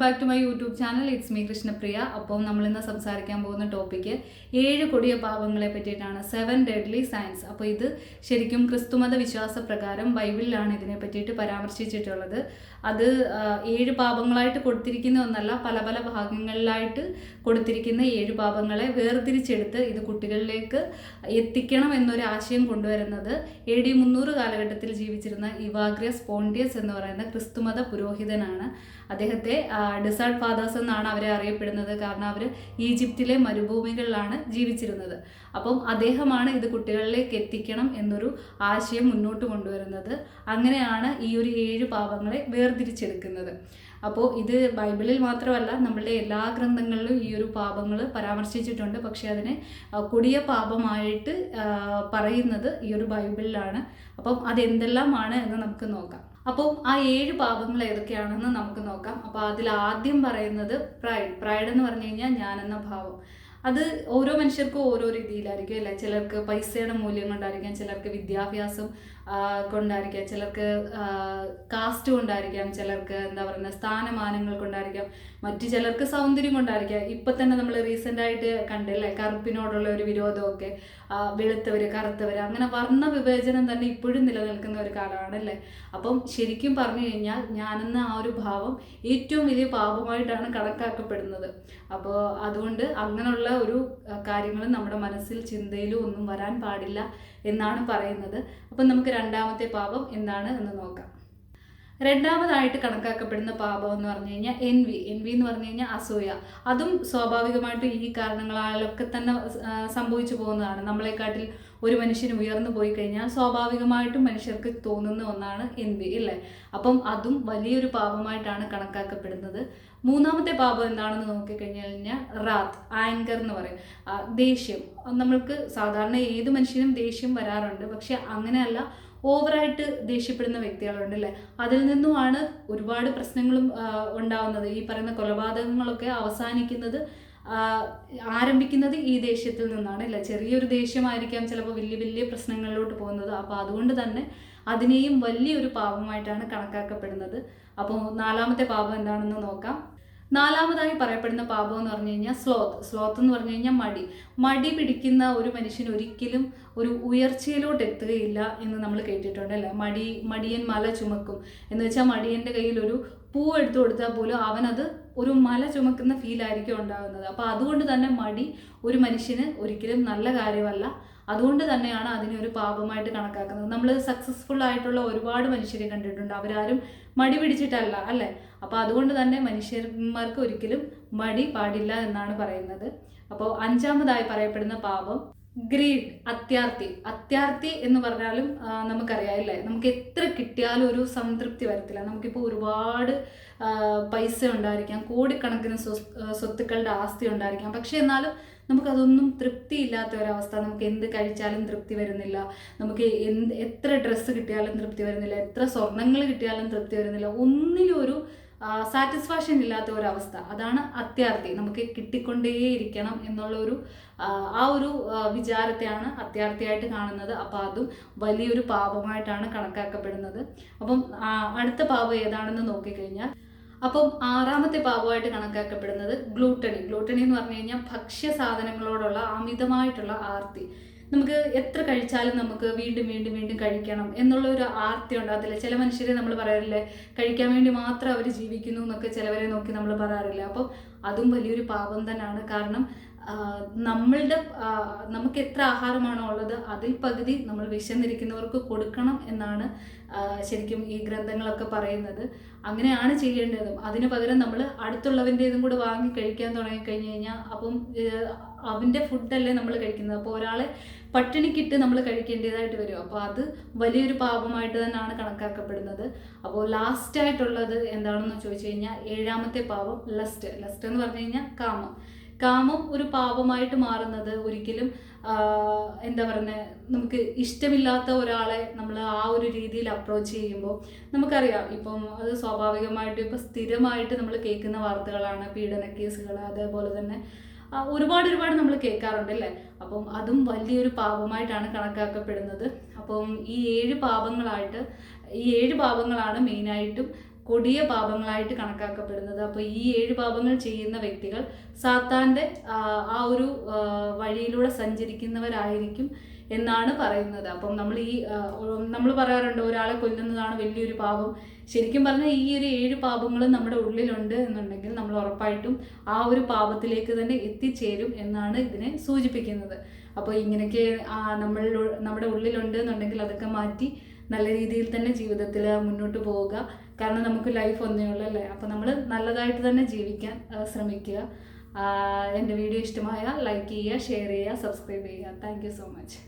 Back to my YouTube channel it's me Krishnapriya അപ്പം നമ്മൾ ഇന്ന് സംസാരിക്കാൻ പോകുന്ന ടോപ്പിക്ക് ഏഴ് കൊടിയ പാപങ്ങളെ പറ്റിയിട്ടാണ്. സെവൻ ഡെഡ്ലി സയൻസ് അപ്പോൾ ഇത് ശരിക്കും ക്രിസ്തുമത വിശ്വാസ പ്രകാരം ബൈബിളിലാണ് ഇതിനെ പറ്റിയിട്ട് പരാമർശിച്ചിട്ടുള്ളത്. അത് ഏഴ് പാപങ്ങളായിട്ട് കൊടുത്തിരിക്കുന്ന ഒന്നല്ല പല പല ഭാഗങ്ങളിലായിട്ട് കൊടുത്തിരിക്കുന്ന ഏഴ് പാപങ്ങളെ വേർതിരിച്ചെടുത്ത് ഇത് കുട്ടികളിലേക്ക് എത്തിക്കണം എന്നൊരു ആശയം കൊണ്ടുവരുന്നത് എ ഡി മുന്നൂറ് കാലഘട്ടത്തിൽ ജീവിച്ചിരുന്ന ഇവാഗ്രസ് പോണ്ടിയസ് എന്ന് പറയുന്ന ക്രിസ്തുമത പുരോഹിതനാണ്. അദ്ദേഹത്തെ ഡിസേർട്ട് ഫാദേഴ്സ് എന്നാണ് അവരെ അറിയപ്പെടുന്നത്. കാരണം അവർ ഈജിപ്തിലെ മരുഭൂമികളിലാണ് ജീവിച്ചിരുന്നത്. അപ്പം അദ്ദേഹമാണ് ഇത് കുട്ടികളിലേക്ക് എത്തിക്കണം എന്നൊരു ആശയം മുന്നോട്ട് കൊണ്ടുവരുന്നത്. അങ്ങനെയാണ് ഈ ഒരു ഏഴ് പാപങ്ങളെ വേർതിരിച്ചെടുക്കുന്നത്. അപ്പോൾ ഇത് ബൈബിളിൽ മാത്രമല്ല നമ്മളുടെ എല്ലാ ഗ്രന്ഥങ്ങളിലും ഈ ഒരു പാപങ്ങൾ പരാമർശിച്ചിട്ടുണ്ട്. പക്ഷേ അതിനെ കൊടിയ പാപമായിട്ട് പറയുന്നത് ഈ ഒരു ബൈബിളിലാണ്. അപ്പം അതെന്തെല്ലാമാണ് എന്ന് നമുക്ക് നോക്കാം. അപ്പം ആ ഏഴ് പാപങ്ങൾ ഏതൊക്കെയാണെന്ന് നമുക്ക് നോക്കാം. അപ്പോൾ അതിൽ ആദ്യം പറയുന്നത് പ്രൈഡ് പ്രൈഡ് എന്ന് പറഞ്ഞു കഴിഞ്ഞാൽ ഞാനെന്ന ഭാവം. അത് ഓരോ മനുഷ്യർക്കും ഓരോ രീതിയിലായിരിക്കും അല്ലേ? ചിലർക്ക് പൈസയുടെ മൂല്യം കൊണ്ടായിരിക്കാം ചിലർക്ക് വിദ്യാഭ്യാസം കൊണ്ടായിരിക്കാം ചിലർക്ക് കാസ്റ്റ് കൊണ്ടായിരിക്കാം ചിലർക്ക് എന്താ പറയുക സ്ഥാനമാനങ്ങൾ കൊണ്ടായിരിക്കാം. മറ്റു ചിലർക്ക് സൗന്ദര്യം കൊണ്ടായിരിക്കാം. ഇപ്പം തന്നെ നമ്മൾ റീസെന്റ് ആയിട്ട് കണ്ടല്ലേ കറുപ്പിനോടുള്ള ഒരു വിരോധമൊക്കെ ആ, വെളുത്തവർ കറുത്തവർ അങ്ങനെ വർണ വിവേചനം തന്നെ ഇപ്പോഴും നിലനിൽക്കുന്ന ഒരു കാലമാണ് കാലമാണല്ലേ അപ്പം ശരിക്കും പറഞ്ഞു കഴിഞ്ഞാൽ ഞാനെന്ന ആ ഒരു ഭാവം ഏറ്റവും വലിയ പാപമായിട്ടാണ് കണക്കാക്കപ്പെടുന്നത്. അപ്പോൾ അതുകൊണ്ട് അങ്ങനെയുള്ള ഒരു കാര്യങ്ങൾ നമ്മുടെ മനസ്സിൽ ചിന്തയിലും ഒന്നും വരാൻ പാടില്ല എന്നാണ് പറയുന്നത്. അപ്പം നമുക്ക് രണ്ടാമത്തെ പാപം എന്താണ് എന്ന് നോക്കാം. രണ്ടാമതായിട്ട് കണക്കാക്കപ്പെടുന്ന പാപം എന്ന് പറഞ്ഞു കഴിഞ്ഞാൽ എൻവി എൻ വി എന്ന് പറഞ്ഞു കഴിഞ്ഞാൽ അസൂയ. അതും സ്വാഭാവികമായിട്ടും ഈ കാരണങ്ങളാലൊക്കെ തന്നെ സംഭവിച്ചു പോകുന്നതാണ്. നമ്മളെക്കാട്ടിൽ ഒരു മനുഷ്യൻ ഉയർന്നു പോയി കഴിഞ്ഞാൽ സ്വാഭാവികമായിട്ടും മനുഷ്യർക്ക് തോന്നുന്ന ഒന്നാണ് എൻവി അല്ലേ അപ്പം അതും വലിയൊരു പാപമായിട്ടാണ് കണക്കാക്കപ്പെടുന്നത്. മൂന്നാമത്തെ പാപം എന്താണെന്ന് നോക്കിക്കഴിഞ്ഞു കഴിഞ്ഞാൽ റാത്ത് ആങ്കർ എന്ന് പറയും. ദേഷ്യം. നമ്മൾക്ക് സാധാരണ ഏത് മനുഷ്യനും ദേഷ്യം വരാറുണ്ട്. പക്ഷെ അങ്ങനെയല്ല ഓവറായിട്ട് ദേഷ്യപ്പെടുന്ന വ്യക്തികളുണ്ട് അല്ലേ? അതിൽ നിന്നുമാണ് ഒരുപാട് പ്രശ്നങ്ങളും ഉണ്ടാവുന്നത്. ഈ പറയുന്ന കൊലപാതകങ്ങളൊക്കെ അവസാനിക്കുന്നത് ആരംഭിക്കുന്നത് ഈ ദേഷ്യത്തിൽ നിന്നാണ് അല്ലേ? ചെറിയൊരു ദേഷ്യമായിരിക്കാം ചിലപ്പോൾ വലിയ വലിയ പ്രശ്നങ്ങളിലോട്ട് പോകുന്നത്. അപ്പോൾ അതുകൊണ്ട് തന്നെ അതിനെയും വലിയൊരു പാപമായിട്ടാണ് കണക്കാക്കപ്പെടുന്നത്. അപ്പോൾ നാലാമത്തെ പാപം എന്താണെന്ന് നോക്കാം. നാലാമതായി പറയപ്പെടുന്ന പാപം എന്ന് പറഞ്ഞു കഴിഞ്ഞാൽ സ്ലോത്ത്. സ്ലോത്ത് എന്ന് പറഞ്ഞു കഴിഞ്ഞാൽ മടി. മടി പിടിക്കുന്ന ഒരു മനുഷ്യൻ ഒരിക്കലും ഒരു ഉയർച്ചയിലോട്ട് എത്തുകയില്ല എന്ന് നമ്മൾ കേട്ടിട്ടുണ്ട് അല്ലേ? മടി മടിയൻ മല ചുമക്കും. എന്ന് വെച്ചാൽ മടിയന്റെ കയ്യിൽ ഒരു പൂ എടുത്തു കൊടുത്താൽ പോലും അവനത് ഒരു മല ചുമക്കുന്ന ഫീലായിരിക്കും ഉണ്ടാകുന്നത്. അപ്പോൾ അതുകൊണ്ട് തന്നെ മടി ഒരു മനുഷ്യന് ഒരിക്കലും നല്ല കാര്യമല്ല. അതുകൊണ്ട് തന്നെയാണ് അതിനെ ഒരു പാപമായിട്ട് കണക്കാക്കുന്നത്. നമ്മൾ സക്സസ്ഫുൾ ആയിട്ടുള്ള ഒരുപാട് മനുഷ്യരെ കണ്ടിട്ടുണ്ട്. അവരാരും മടി പിടിച്ചിട്ടല്ല അല്ലേ? അപ്പോൾ അതുകൊണ്ട് തന്നെ മനുഷ്യന്മാർക്ക് ഒരിക്കലും മടി പാടില്ല എന്നാണ് പറയുന്നത്. അപ്പോൾ അഞ്ചാമതായി പറയപ്പെടുന്ന പാപം ഗ്രീഡ് അത്യാർത്തി. അത്യാർത്തി എന്ന് പറഞ്ഞാലും നമുക്കറിയാമല്ലേ നമുക്ക് എത്ര കിട്ടിയാലും ഒരു സംതൃപ്തി വരത്തില്ല. നമുക്കിപ്പോൾ ഒരുപാട് പൈസ ഉണ്ടായിരിക്കാം കോടിക്കണക്കിന് സ്വത്തുക്കളുടെ ആസ്തി ഉണ്ടായിരിക്കാം. പക്ഷെ എന്നാലും നമുക്കതൊന്നും തൃപ്തിയില്ലാത്ത ഒരവസ്ഥ. നമുക്ക് എന്ത് കഴിച്ചാലും തൃപ്തി വരുന്നില്ല. നമുക്ക് എന്ത് എത്ര ഡ്രസ്സ് കിട്ടിയാലും തൃപ്തി വരുന്നില്ല. എത്ര സ്വർണങ്ങൾ കിട്ടിയാലും തൃപ്തി വരുന്നില്ല. ഒന്നിലും ഒരു സാറ്റിസ്ഫാക്ഷൻ ഇല്ലാത്ത ഒരവസ്ഥ. അതാണ് അത്യാർത്ഥി. നമുക്ക് കിട്ടിക്കൊണ്ടേയിരിക്കണം എന്നുള്ള ഒരു ആ, ഒരു വിചാരത്തെയാണ് അത്യാർത്ഥിയായിട്ട് കാണുന്നത്. അപ്പോൾ അതും വലിയൊരു പാപമായിട്ടാണ് കണക്കാക്കപ്പെടുന്നത്. അപ്പം അടുത്ത പാപം ഏതാണെന്ന് നോക്കിക്കഴിഞ്ഞാൽ അപ്പം ആറാമത്തെ പാപമായിട്ട് കണക്കാക്കപ്പെടുന്നത് ഗ്ലൂട്ടണി. ഗ്ലൂട്ടണി എന്ന് പറഞ്ഞു കഴിഞ്ഞാൽ ഭക്ഷ്യ സാധനങ്ങളോടുള്ള അമിതമായിട്ടുള്ള ആർത്തി. നമുക്ക് എത്ര കഴിച്ചാലും നമുക്ക് വീണ്ടും വീണ്ടും വീണ്ടും കഴിക്കണം എന്നുള്ള ഒരു ആർത്തി ഉണ്ടാകത്തില്ല ചില മനുഷ്യരെ നമ്മൾ പറയാറില്ലേ കഴിക്കാൻ വേണ്ടി മാത്രം അവർ ജീവിക്കുന്നു എന്നൊക്കെ ചിലവരെ നോക്കി നമ്മൾ പറയാറില്ല. അപ്പോൾ അതും വലിയൊരു പാപം തന്നെയാണ്. കാരണം നമ്മളുടെ നമുക്ക് എത്ര ആഹാരമാണോ ഉള്ളത് അതിൽ പകുതി നമ്മൾ വിശന്നിരിക്കുന്നവർക്ക് കൊടുക്കണം എന്നാണ് ശരിക്കും ഈ ഗ്രന്ഥങ്ങളൊക്കെ പറയുന്നത്. അങ്ങനെയാണ് ചെയ്യേണ്ടതും. അതിന് പകരം നമ്മൾ അടുത്തുള്ളവന്റെതും കൂടെ വാങ്ങി കഴിക്കാൻ തുടങ്ങിക്കഴിഞ്ഞ് കഴിഞ്ഞാൽ അപ്പം അവന്റെ ഫുഡല്ലേ നമ്മൾ കഴിക്കുന്നത്. അപ്പോൾ ഒരാളെ പട്ടിണിക്കിട്ട് നമ്മൾ കഴിക്കേണ്ടതായിട്ട് വരും. അപ്പോൾ അത് വലിയൊരു പാപമായിട്ട് തന്നെയാണ് കണക്കാക്കപ്പെടുന്നത്. അപ്പോൾ ലാസ്റ്റ് ആയിട്ടുള്ളത് എന്താണെന്ന് ചോദിച്ചു കഴിഞ്ഞാൽ ഏഴാമത്തെ പാപം ലസ്റ്റ് ലസ്റ്റ് എന്ന് പറഞ്ഞു കഴിഞ്ഞാൽ കാമം. കാമം ഒരു പാപമായിട്ട് മാറുന്നത് ഒരിക്കലും എന്താ പറയുന്നത് നമുക്ക് ഇഷ്ടമില്ലാത്ത ഒരാളെ നമ്മൾ ആ ഒരു രീതിയിൽ അപ്രോച്ച് ചെയ്യുമ്പോൾ നമുക്കറിയാം. ഇപ്പം അത് സ്വാഭാവികമായിട്ട് ഇപ്പം സ്ഥിരമായിട്ട് നമ്മൾ കേൾക്കുന്ന വാർത്തകളാണ് പീഡന കേസുകൾ അതേപോലെ തന്നെ ഒരുപാട് ഒരുപാട് നമ്മൾ കേൾക്കാറുണ്ട് അല്ലേ? അപ്പം അതും വലിയൊരു പാപമായിട്ടാണ് കണക്കാക്കപ്പെടുന്നത്. അപ്പം ഈ ഏഴ് പാപങ്ങളായിട്ട് ഈ ഏഴ് പാപങ്ങളാണ് മെയിനായിട്ടും കൊടിയ പാപങ്ങളായിട്ട് കണക്കാക്കപ്പെടുന്നത്. അപ്പോൾ ഈ ഏഴ് പാപങ്ങൾ ചെയ്യുന്ന വ്യക്തികൾ സാത്താന്റെ ആ, ഒരു വഴിയിലൂടെ സഞ്ചരിക്കുന്നവരായിരിക്കും എന്നാണ് പറയുന്നത്. അപ്പം നമ്മൾ ഈ നമ്മൾ പറയാറുണ്ട് ഒരാളെ കൊല്ലുന്നതാണ് വലിയൊരു പാപം. ശരിക്കും പറഞ്ഞാൽ ഈ ഒരു ഏഴ് പാപങ്ങളും നമ്മുടെ ഉള്ളിലുണ്ട് എന്നുണ്ടെങ്കിൽ നമ്മൾ ഉറപ്പായിട്ടും ആ ഒരു പാപത്തിലേക്ക് തന്നെ എത്തിച്ചേരും എന്നാണ് ഇതിനെ സൂചിപ്പിക്കുന്നത്. അപ്പോൾ ഇങ്ങനെയൊക്കെ നമ്മളിൽ നമ്മുടെ ഉള്ളിലുണ്ട് എന്നുണ്ടെങ്കിൽ അതൊക്കെ മാറ്റി നല്ല രീതിയിൽ തന്നെ ജീവിതത്തിൽ മുന്നോട്ട് പോവുക. കാരണം നമുക്ക് ലൈഫ് ഒന്നേ ഉള്ളൂ അല്ലേ? അപ്പോൾ നമ്മൾ നല്ലതായിട്ട് തന്നെ ജീവിക്കാൻ ശ്രമിക്കുക. എന്റെ വീഡിയോ ഇഷ്ടമായ ലൈക്ക് ചെയ്യുക ഷെയർ ചെയ്യുക സബ്സ്ക്രൈബ് ചെയ്യുക. Thank so much